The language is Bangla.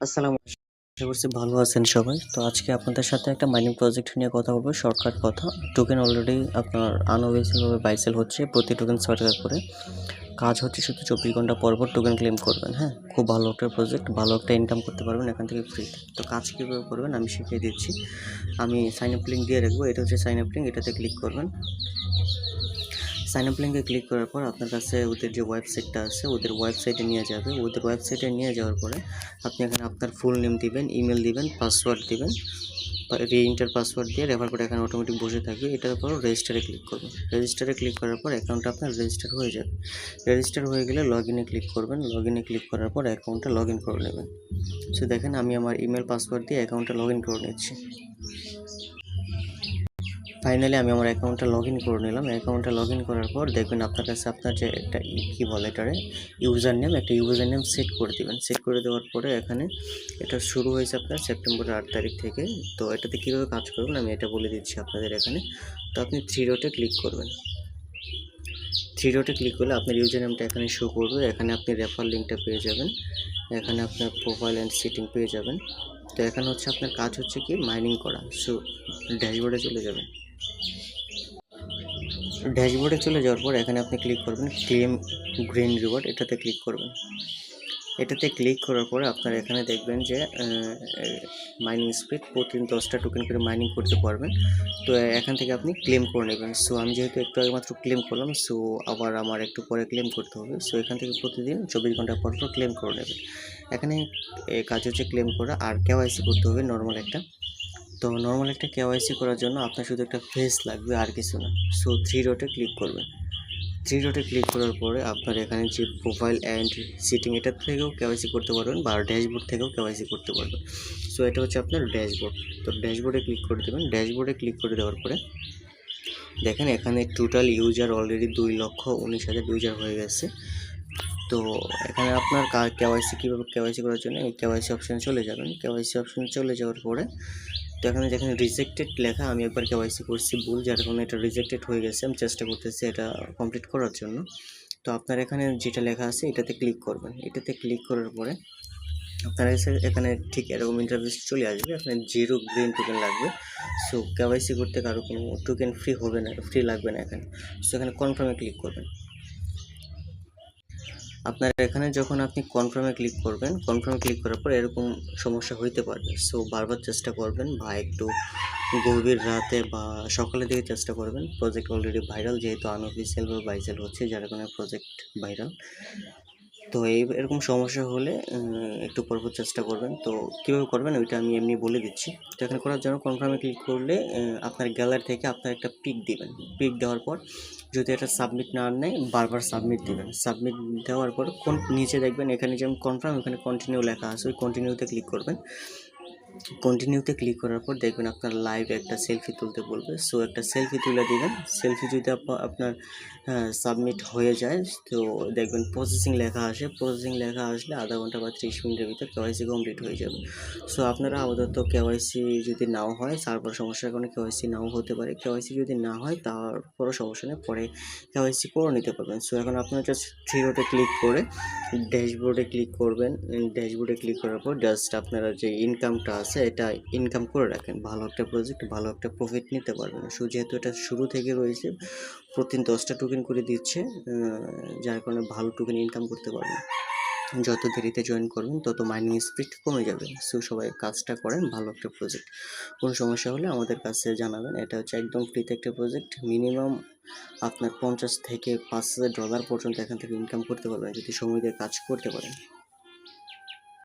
আসসালামু আশা করছি ভালো আছেন সবাই। তো আজকে আপনাদের সাথে একটা মাইনিং প্রজেক্ট নিয়ে কথা বলব শর্টকাট কথা। টোকেন অলরেডি আপনার আনঅফিসিয়ালভাবে বাইসেল হচ্ছে প্রতি টোকেন ছয় টাকা করে। কাজ হচ্ছে শুধু চব্বিশ ঘণ্টা পর পর টোকেন ক্লেম করবেন হ্যাঁ? খুব ভালো একটা প্রজেক্ট ভালো একটা ইনকাম করতে পারবেন এখান থেকে ফ্রিতে তো। কাজ কীভাবে করবেন আমি শিখিয়ে দিচ্ছি। আমি সাইন আপ লিঙ্ক দিয়ে রাখব, এটা হচ্ছে সাইন আপ লিঙ্ক এটাতে ক্লিক করবেন। সাইন আপ লিঙ্কে ক্লিক করার পর আপনার কাছে ওদের যে ওয়েবসাইটটা আছে, ওদের ওয়েবসাইটে নিয়ে যাবে। ওদের ওয়েবসাইটে নিয়ে যাওয়ার পরে আপনি এখানে আপনার ফুল নেম দিবেন ইমেল দিবেন পাসওয়ার্ড দিবেন। রিইন্টার পাসওয়ার্ড দিয়ে রেফার করে এখানে অটোমেটিক বসে থাকবে। এটার পর রেজিস্টারে ক্লিক করবেন। রেজিস্টারে ক্লিক করার পর অ্যাকাউন্টটা আপনার রেজিস্টার হয়ে যাবে। রেজিস্টার হয়ে গেলে লগ ইনে ক্লিক করবেন। লগ ইনে ক্লিক করার পর অ্যাকাউন্টটা লগ ইন করে নেবেন। সো দেখেন আমি আমার ইমেল পাসওয়ার্ড দিয়ে অ্যাকাউন্টটা লগ ইন করে নিচ্ছি। ফাইনালি আমি আমার অ্যাকাউন্টটা লগ ইন করে নিলাম। অ্যাকাউন্টটা লগ ইন করার পর দেখবেন আপনার কাছে আপনার যে একটা কী বলে এটারে? ইউজার নেম একটা ইউজার নেম সেট করে দেবেন। সেট করে দেওয়ার পরে এখানে এটা শুরু হয়েছে আপনার সেপ্টেম্বরের আট তারিখ থেকে। তো এটাতে কীভাবে কাজ করবেন আমি এটা বলে দিচ্ছি আপনাদের এখানে। তো আপনি থ্রি ডটে ক্লিক করবেন। থ্রি ডটে ক্লিক করলে আপনার ইউজার নেমটা এখানে শো করবে। এখানে আপনি রেফার লিঙ্কটা পেয়ে যাবেন। এখানে আপনার প্রোফাইল অ্যান্ড সিটিং পেয়ে যাবেন। তো এখানে হচ্ছে আপনার কাজ হচ্ছে কি? মাইনিং করা। সো ড্যাশবোর্ডে চলে যাবেন। ড্যাশবোর্ডে চলে যাওয়ার পর এখানে আপনি ক্লিক করবেন ক্লেম গ্রিন রিওয়ার্ড এটাতে ক্লিক করবেন। এটাতে ক্লিক করার পরে আপনারা এখানে দেখবেন যে মাইনিং স্পিড প্রতিদিন দশটা টোকেন করে মাইনিং করতে পারবেন। তো এখান থেকে আপনি ক্লেম করে নেবেন। সো আমি যেহেতু একটু আগে মাত্র ক্লেম করলাম সো আবার আমার একটু পরে ক্লেম করতে হবে। সো এখান থেকে প্রতিদিন চব্বিশ ঘণ্টা পর পর ক্লেম করে নেবেন। এখানে কাজ হচ্ছে ক্লেম করা আর কেওয়াইসি করতে হবে নর্মাল একটা। তো নর্মাল একটা কেওয়াইসি করার জন্য আপনার শুধু একটা ফেস লাগবে, আর কিছু না। সো থ্রি ডটে ক্লিক করবেন। থ্রি ডটে ক্লিক করার পরে আপনার এখানে যে প্রোফাইল অ্যান্ড সিটিং এটার থেকেও কেওয়াইসি করতে পারবেন বা ড্যাশবোর্ড থেকেও কেওয়াইসি করতে পারবেন। সো এটা হচ্ছে আপনার ড্যাশবোর্ড তো ড্যাশবোর্ডে ক্লিক করে দেবেন। ড্যাশবোর্ডে ক্লিক করে দেওয়ার পরে দেখেন এখানে টোটাল ইউজার অলরেডি দুই লক্ষ উনিশ হাজার ইউজার হয়ে গেছে। তো এখানে আপনার কেওয়াইসি কীভাবে কেওয়াইসি করার জন্য এই কেওয়াইসি অপশানে চলে যাবেন। কেওয়াইসি অপশানে চলে যাওয়ার পরে তো এখানে যেখানে রিজেক্টেড লেখা, আমি একবার কেওয়াইসি করছি ভুল, যার কারণে এটা রিজেক্টেড হয়ে গেছে। আমি চেষ্টা করতেছি এটা কমপ্লিট করার জন্য। তো আপনার এখানে যেটা লেখা আছে, এটাতে ক্লিক করবেন। এটাতে ক্লিক করার পরে আপনার কাছে এখানে ঠিক এরকম ইন্টারভিউ চলে আসবে। আপনার জিরো গ্রিন টোকেন লাগবে। সো কেওয়াইসি করতে কারও কোনো টোকেন ফ্রি হবে না ফ্রি লাগবে না এখানে। সো এখানে কনফার্মে ক্লিক করবেন। আপনার এখানে যখন আপনি কনফার্মে ক্লিক করবেন কনফার্মে ক্লিক করার পর এরকম সমস্যা হইতে পারবে। সো বারবার চেষ্টা করবেন বা একটু গভীর রাতে বা সকালের দিকে চেষ্টা করবেন। প্রজেক্ট অলরেডি ভাইরাল যেহেতু আনঅফিসিয়াল বা বাইসেল হচ্ছে, যার কারণে প্রজেক্ট ভাইরাল তো এই এরকম সমস্যা হলে একটু পরপর চেষ্টা করবেন। তো কীভাবে করবেন ওইটা আমি এমনি বলে দিচ্ছি। তো এখানে করার জন্য কনফার্মে ক্লিক করলে আপনার গ্যালারি থেকে আপনার একটা পিক দিবেন। পিক দেওয়ার পর যদি এটা সাবমিট না নেয়, বারবার সাবমিট দিবেন। সাবমিট দেওয়ার পর কোন নিচে দেখবেন এখানে যেমন কনফার্ম ওখানে কন্টিনিউ লেখা আছে। ওই কন্টিনিউতে ক্লিক করবেন। কন্টিনিউতে ক্লিক করার পর দেখবেন আপনার লাইভ একটা সেলফি তুলতে বলবে। সো একটা সেলফি তুলে দিবেন। সেলফি যদি আপ- আপনার সাবমিট হয়ে যায়, তো দেখবেন প্রসেসিং লেখা আসে। প্রসেসিং লেখা আসলে আধা ঘণ্টা বা ত্রিশ মিনিটের ভিতর কেওয়াইসি কমপ্লিট হয়ে যাবে। সো আপনারা আপাতত কেওয়াইসি যদি নাও হয়, তারপর সমস্যার কারণে কেওয়াইসি নাও হতে পারে। কেওয়াইসি যদি না হয়, তারপরও সমস্যা নেই। পরে কেওয়াইসি করে নিতে পারবেন। সো এখন আপনার জাস্ট থ্রি ডটে ক্লিক করে ড্যাশবোর্ডে ক্লিক করবেন। ড্যাশবোর্ডে ক্লিক করার পর জাস্ট আপনারা যে ইনকামটা আছে, এটা ইনকাম করে রাখেন। ভালো একটা প্রজেক্ট ভালো একটা প্রফিট নিতে পারবেন। সো, যেহেতু এটা শুরু থেকে রয়েছে, প্রতিদিন দশটা টোকেন করে দিচ্ছে যার কারণে ভালো টোকেন ইনকাম করতে পারবেন। যত দেরিতে জয়েন করবেন, তত মাইনিং স্পিড কমে যাবে। সো, সবাই কাজটা করেন, ভালো একটা প্রজেক্ট কোনো সমস্যা হলে আমাদের কাছে জানাবেন। এটা হচ্ছে একদম ফ্রিতে একটা প্রজেক্ট মিনিমাম আপনার পঞ্চাশ থেকে পাঁচ হাজার ডলার পর্যন্ত এখান থেকে ইনকাম করতে পারবেন, যদি সময় দিয়ে কাজ করতে পারেন।